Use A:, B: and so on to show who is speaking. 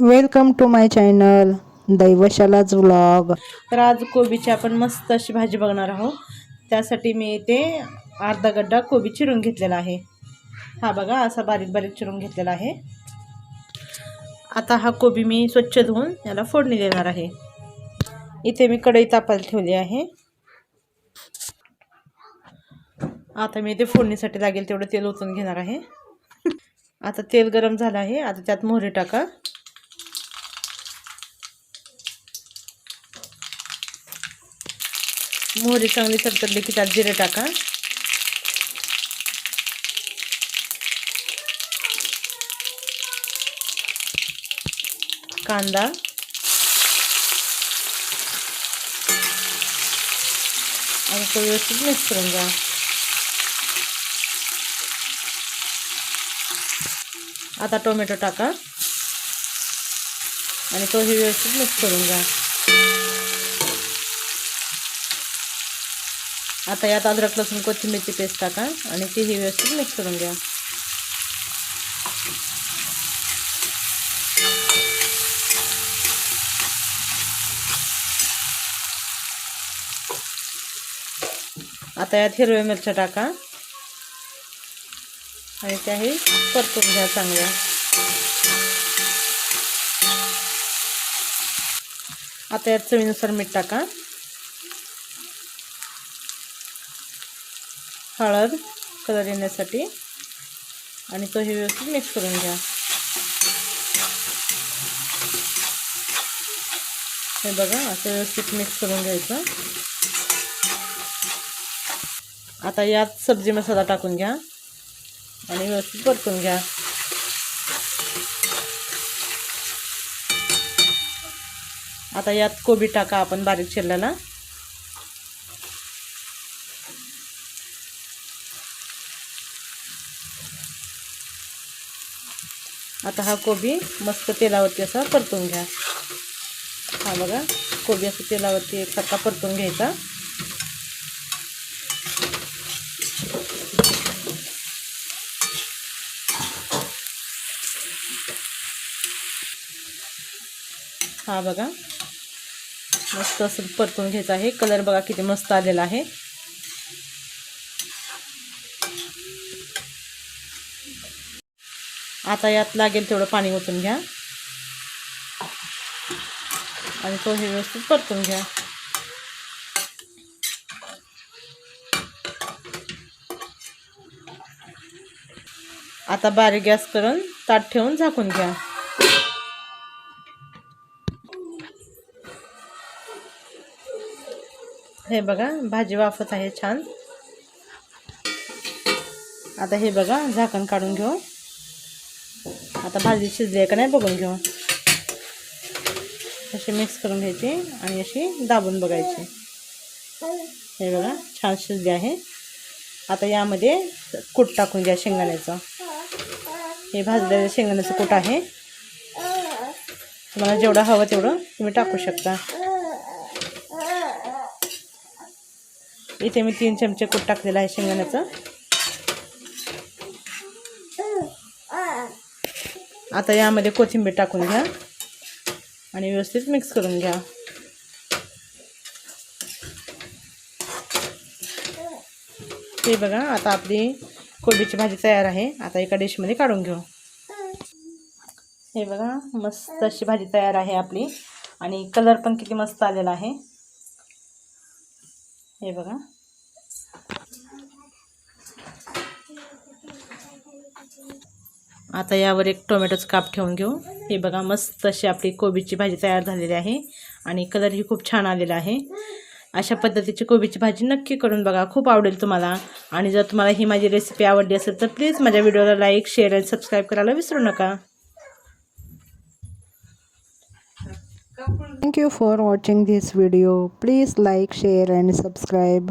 A: Welcome to my channel दैवशालाच vlog
B: तर आज कोबीची आपण मस्त अशी भाजी बघणार आहोत. त्यासाठी मी इथे अर्धा गड्डा कोबी चिरून घेतलेला आहे. हा बघा असा बारीक बारीक चिरून घेतलेला आहे. आता हा कोबी मी स्वच्छ धुवून याला फोडणी देणार आहे. इथे मी कढई तापायला ठेवली आहे. आता मी इथे फोडणीसाठी लागेल तेवढं तेल ओतून घेणार आहे. आता तेल गरम झालं आहे. आता त्यात मोहरी टाका. मोहरी चांगली तडतडली की त्यात जिरे टाका. कांदा. आणि तो व्यवस्थित मिक्स करून घ्या. आता टोमॅटो टाका. आणि तोही व्यवस्थित मिक्स करून घ्या. आता यात अद्रक लसूण कोथिंबीरची पेस्ट टाका आणि तीही व्यवस्थित मिक्स करून घ्या. आता यात हिरव्या मिरच्या टाका. आणि त्याही परतून घ्या चांगल्या. आता यात चवीनुसार मीठ टाका. हळद कलर येण्यासाठी. आणि तो हे व्यवस्थित मिक्स करून घ्या. हे बघा असं व्यवस्थित मिक्स करून घ्यायचं. आता यात सब्जी मसाला टाकून घ्या. आणि व्यवस्थित परतून घ्या. आता यात कोबी टाका आपण बारीक चिरलेला. आता हा कोबी मस्त तेलावरती असा परतून घ्या. हा बघा कोबी असं तेलावरती एकसारखा परतून घ्यायचा. हा बघा मस्त असं परतून घ्यायचं आहे. कलर बघा किती मस्त आलेला आहे. आता यात लागेल तेवढं पाणी ओतून घ्या. आणि तो हे व्यवस्थित परतून घ्या. आता बारीक गॅस करून ताट ठेवून झाकून घ्या. हे बघा भाजी वाफत आहे छान. आता हे बघा झाकण काढून घेऊ. आता भाजी शिजली आहे का नाही बघून घेऊ. अशी मिक्स करून घ्यायची आणि अशी दाबून बघायची. हे बघा छान शिजली आहे. आता यामध्ये कूट टाकून घ्या शेंगदाण्याचं. हे भाजलेलं शेंगदाण्याचं कूट आहे. तुम्हाला जेवढं हवं तेवढं तुम्ही टाकू शकता. इथे मी तीन चमचे कूट टाकलेलं आहे शेंगदाण्याचं. आता यामध्ये कोथिंबीर टाकून घ्या आणि व्यवस्थित मिक्स करून घ्या. हे बघा आता आपली कोबीची भाजी तयार आहे. आता एका डिशमध्ये काढून घेऊ. हे बघा मस्त अशी भाजी तयार आहे आपली. आणि कलर पण किती मस्त आलेला आहे. हे बघा. आता यावर एक टोमॅटोचं काप ठेवून घेऊ. हे बघा मस्त अशी आपली कोबीची भाजी तयार झालेली आहे आणि कलरही खूप छान आलेला आहे. अशा पद्धतीची कोबीची भाजी नक्की करून बघा खूप आवडेल तुम्हाला. आणि जर तुम्हाला ही माझी रेसिपी आवडली असेल तर प्लीज माझ्या व्हिडिओला लाईक शेअर आणि सबस्क्राईब करायला विसरू नका.
A: Thank you for watching this video please like share and subscribe